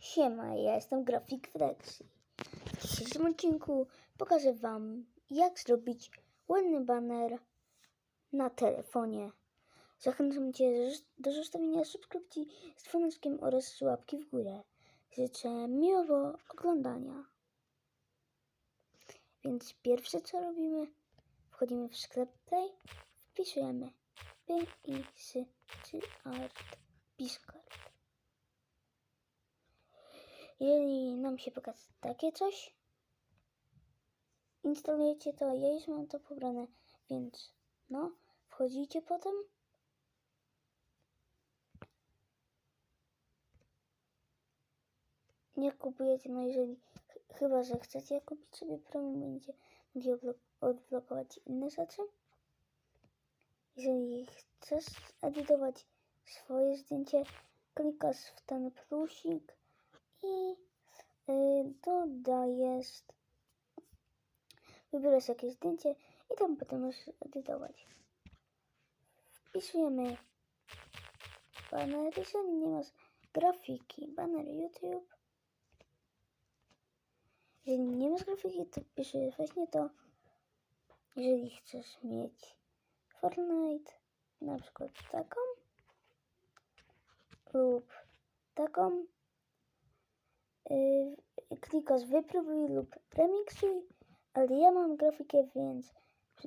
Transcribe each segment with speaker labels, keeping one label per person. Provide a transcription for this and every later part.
Speaker 1: Siema, ja jestem Grafik Flexi. W dzisiejszym odcinku pokażę Wam, jak zrobić ładny baner na telefonie. Zachęcam Cię do zostawienia subskrypcji z dzwoneczkiem oraz łapki w górę. Życzę miłego oglądania. Więc pierwsze co robimy, wchodzimy w sklep Play, wpisujemy p i s czy art Biscard. Jeżeli nam się pokaże takie coś, instalujecie to. Ja już mam to pobrane, więc no, wchodzicie potem. Nie kupujecie, no jeżeli ch- chyba, że chcecie kupić sobie premium, będzie odblok- odblokować inne rzeczy. Jeżeli chcesz edytować swoje zdjęcie, klikasz w ten plusik i y, dodajesz, wybierasz jakieś zdjęcie i tam potem możesz edytować. Wpisujemy baner, jeżeli nie masz grafiki, baner YouTube. Jeżeli nie masz grafiki, to piszesz właśnie to. Jeżeli chcesz mieć Fortnite, na przykład taką lub taką, yy, klikasz wypróbuj lub premiksuj, ale ja mam grafikę, więc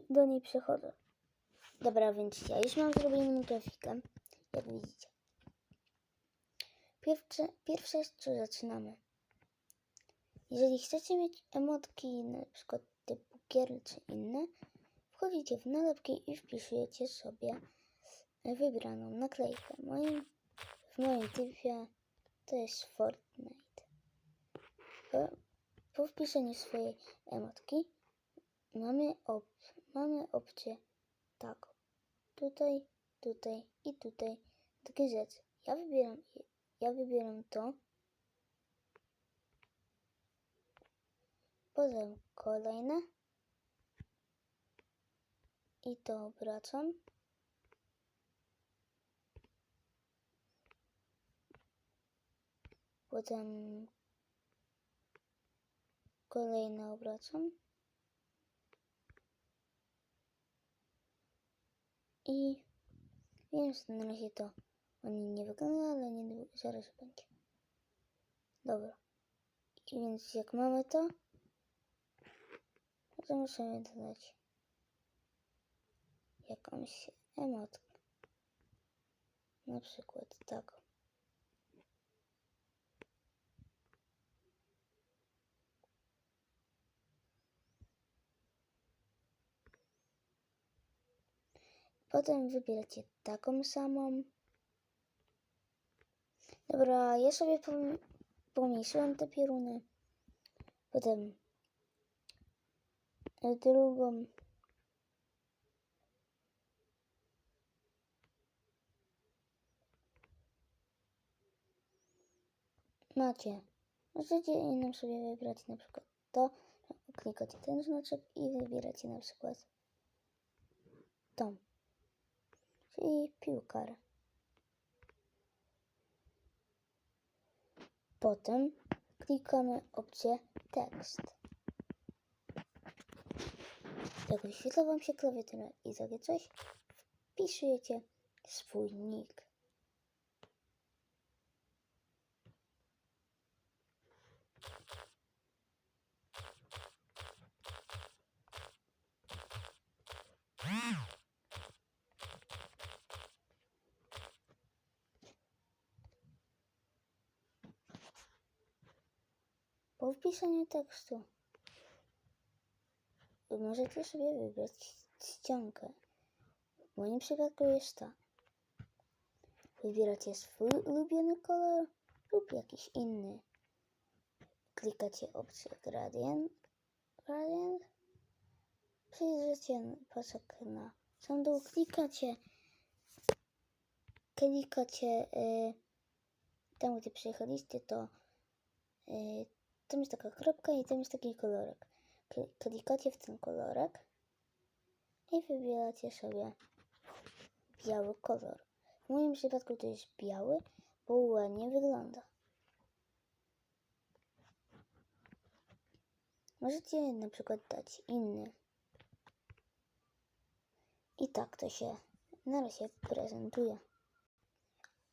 Speaker 1: do niej przechodzę. Dobra, więc ja już mam zrobioną grafikę, jak widzicie. Pierwsze, pierwsze co zaczynamy. Jeżeli chcecie mieć emotki na przykład typu gier czy inne, wchodzicie w nalepki i wpisujecie sobie wybraną naklejkę. Moim, w moim typie to jest Fortnite. Po, po wpisaniu swojej emotki mamy, op, mamy opcję tak. Tutaj, tutaj i tutaj takie rzeczy. Ja wybieram, ja wybieram to. Potem kolejne. I to obracam. Potem kolejne obracam. I wiem, że na razie to ładnie nie wygląda, ale nie zaraz będzie. Dobra. I więc jak mamy to, to musimy dodać jakąś emotkę. Na przykład taką. Potem wybieracie taką samą. Dobra, ja sobie pom- pomniejszyłem te pioruny. Potem e, drugą. Macie. Możecie innym sobie wybrać na przykład to. Klikacie ten znaczek i wybieracie na przykład tą. Czyli piłkar. Potem klikamy opcję tekst. Jak wyświetla Wam się klawiatura i takie coś, wpisujecie swój nick. Po wpisaniu tekstu możecie sobie wybrać ściankę. W moim przypadku jest ta. Wybieracie swój ulubiony kolor lub jakiś inny. Klikacie opcję gradient. Gradient. Przejrzycie pasek na dół. Klikacie klikacie y, tam, gdzie przyjechaliście, to y, tam jest taka kropka i tam jest taki kolorek. Klikacie w ten kolorek i wybieracie sobie biały kolor. W moim przypadku to jest biały, bo ładnie wygląda. Możecie na przykład dać inny. I tak to się na razie prezentuje.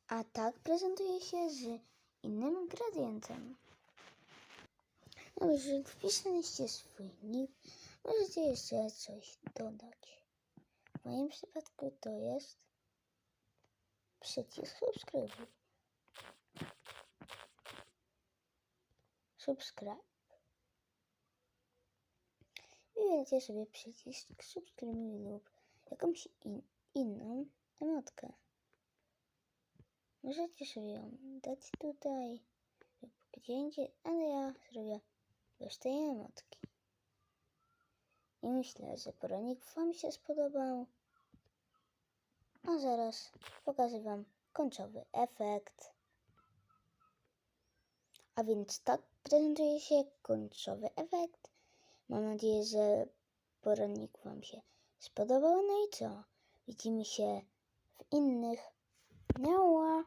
Speaker 1: A tak prezentuje się z innym gradientem. No, jeżeli wpisaliście swój nick, możecie jeszcze coś dodać. W moim przypadku to jest przycisk subskrybuj. Subscribe. Wybieracie sobie przycisk subskrybuj lub jakąś in, inną emotkę. Możecie sobie ją dać tutaj lub gdzie indziej, ale ja zrobię bez tej emotki. I myślę, że poradnik Wam się spodobał. A zaraz pokażę Wam końcowy efekt. A więc tak prezentuje się końcowy efekt. Mam nadzieję, że poradnik Wam się spodobał. No i co? Widzimy się w innych. Miała!